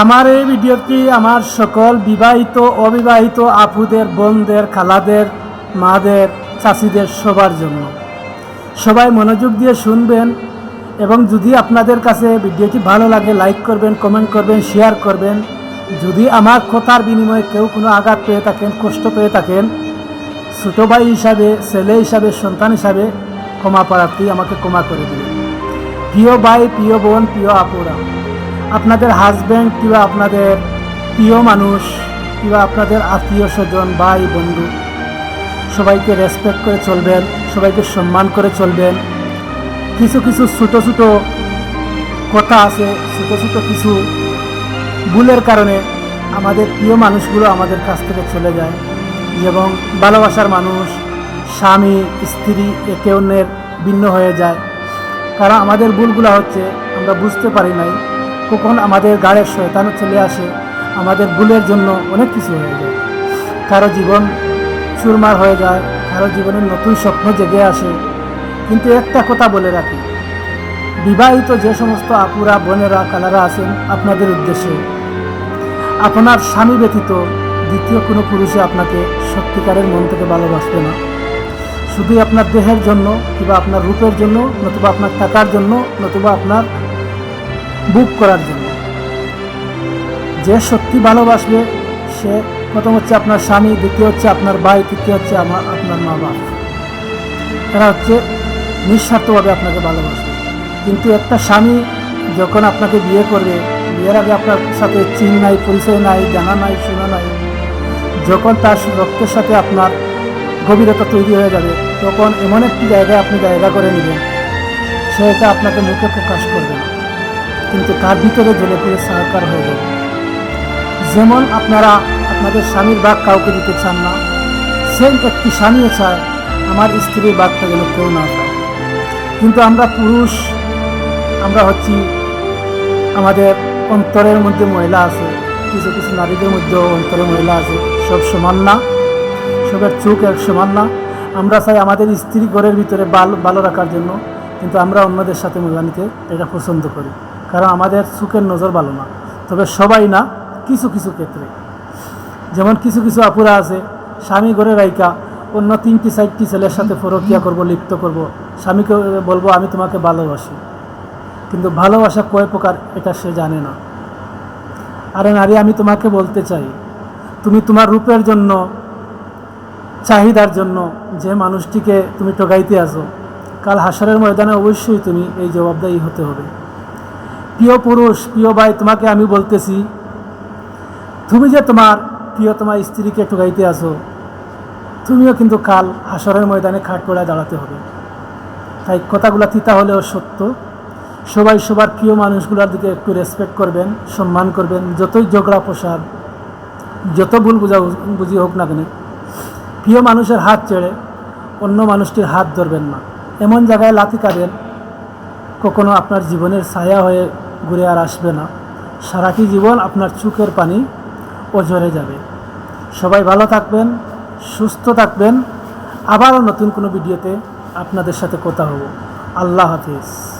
আমার এই ভিডিওটি আমার সকল বিবাহিত, অবিবাহিত আপুদের, বোনদের, খালাদের, মাদের চাষিদের সবার জন্য। সবাই মনোযোগ দিয়ে শুনবেন এবং যদি আপনাদের কাছে ভিডিওটি ভালো লাগে, লাইক করবেন, কমেন্ট করবেন, শেয়ার করবেন। যদি আমার কথার বিনিময়ে কেউ কোনো আঘাত পেয়ে থাকেন, কষ্ট পেয়ে থাকেন, ছোটো ভাই হিসাবে, ছেলে হিসাবে, সন্তান হিসাবে ক্ষমা প্রার্থী আমাকে ক্ষমা করে দিবেন। প্রিয় ভাই, প্রিয় বোন, প্রিয় আপুরা আপনাদের হাজব্যান্ড কিংবা আপনাদের প্রিয় মানুষ কিংবা আপনাদের আত্মীয় স্বজন, ভাই, বন্ধু, সবাইকে রেসপেক্ট করে চলবেন, সবাইকে সম্মান করে চলবেন। কিছু কিছু ছোটো ছোটো কথা আছে, ছোটো ছোটো কিছু ভুলের কারণে আমাদের প্রিয় মানুষগুলো আমাদের কাছ থেকে চলে যায় এবং ভালোবাসার মানুষ, স্বামী, স্ত্রী একে অন্যের ভিন্ন হয়ে যায়। কারণ আমাদের ভুলগুলো হচ্ছে আমরা বুঝতে পারি নাই। কখন আমাদের গাড়ের শয়তান চলে আসে, আমাদের ভুলের জন্য অনেক কিছু হয়ে যায়। কারও জীবন চুরমার হয়ে যায়, কারও জীবনের নতুন স্বপ্ন জেগে আসে। কিন্তু একটা কথা বলে রাখি, বিবাহিত যে সমস্ত আপুরা, বোনেরা, কালারা আছেন আপনাদের উদ্দেশ্যে, আপনার স্বামী ব্যতীত দ্বিতীয় কোনো পুরুষে আপনাকে সত্যিকারের মন থেকে ভালোবাসবে না। শুধু আপনার দেহের জন্য কিংবা আপনার রূপের জন্য, নতুবা আপনার টাকার জন্য, নতুবা আপনার বুক করার জন্য। যে সত্যি ভালোবাসবে, সে প্রথম হচ্ছে আপনার স্বামী, দ্বিতীয় হচ্ছে আপনার ভাই, তৃতীয় হচ্ছে আমার, আপনার মা বাপ। এরা হচ্ছে নিঃস্বার্থভাবে আপনাকে ভালোবাসবে। কিন্তু একটা স্বামী যখন আপনাকে বিয়ে করবে, বিয়ের আগে আপনার সাথে চিন নাই, পরিচয় নাই, জানা নাই, শোনা নাই, যখন তার রক্তের সাথে আপনার গভীরতা তৈরি হয়ে যাবে, তখন এমন একটি জায়গায় আপনি জায়গা করে নেবেন, সে এটা আপনাকে মুখে প্রকাশ করবে না। কিন্তু তার ভিতরে জ্বলে পুড়ে সাহাকার হয়ে যাবে যেমন আপনারা আপনাদের স্বামীর বাঘ কাউকে দিতে চান না, সেম একটি স্বামীও চায়, আমার স্ত্রীর বাঘটা যেন কেউ না পায়। কিন্তু আমরা পুরুষ, আমরা হচ্ছি আমাদের অন্তরের মধ্যে মহিলা আছে, কিছু কিছু নারীদের মধ্যেও অন্তরে মহিলা আছে, সব সমান না, সবার চোখ এক সমান না। আমরা চাই আমাদের স্ত্রী ঘরের ভিতরে ভালো ভালো রাখার জন্য, কিন্তু আমরা অন্যদের সাথে মেলানিতে এটা পছন্দ করি। কারণ আমাদের সুখের নজর ভালো না। তবে সবাই না, কিছু কিছু ক্ষেত্রে। যেমন কিছু কিছু আপুরা আছে, স্বামী ঘরে রাইকা অন্য তিনটি, চারটি ছেলের সাথে ফরকিয়া করব, লিপ্ত করব। স্বামীকে বলব, আমি তোমাকে ভালোবাসি। কিন্তু ভালোবাসা কয় প্রকার, এটা সে জানে না। আরে নারী, আমি তোমাকে বলতে চাই, তুমি তোমার রূপের জন্য, চাহিদার জন্য যে মানুষটিকে তুমি টোকাইতে আসো, কাল হাসরের ময়দানে অবশ্যই তুমি এই জবাবদায়ী হতে হবে। প্রিয় পুরুষ, প্রিয় ভাই, তোমাকে আমি বলতেছি, তুমি যে তোমার প্রিয় তোমার স্ত্রীকে টোকাইতে আসো তুমিও কিন্তু কাল হাসরের ময়দানে খাট পড়ায় দাঁড়াতে হবে। তাই কথাগুলো তিতা হলেও সত্য। সবাই সবার প্রিয় মানুষগুলোর দিকে একটু রেসপেক্ট করবেন, সম্মান করবেন, যতই ঝগড়া প্রসাদ যত ভুল বুঝা বুঝি হোক না কেন, প্রিয় মানুষের হাত ছেড়ে অন্য মানুষটির হাত ধরবেন না। এমন জায়গায় লাথি কাঁদেন কখনো আপনার জীবনের ছায়া হয়ে ঘুরে আর আসবে না। সারাটি জীবন আপনার চোখের পানি অজরে যাবে। সবাই ভালো থাকবেন, সুস্থ থাকবেন। আবারও নতুন কোনো ভিডিওতে আপনাদের সাথে কথা হব। আল্লাহ হাফিজ।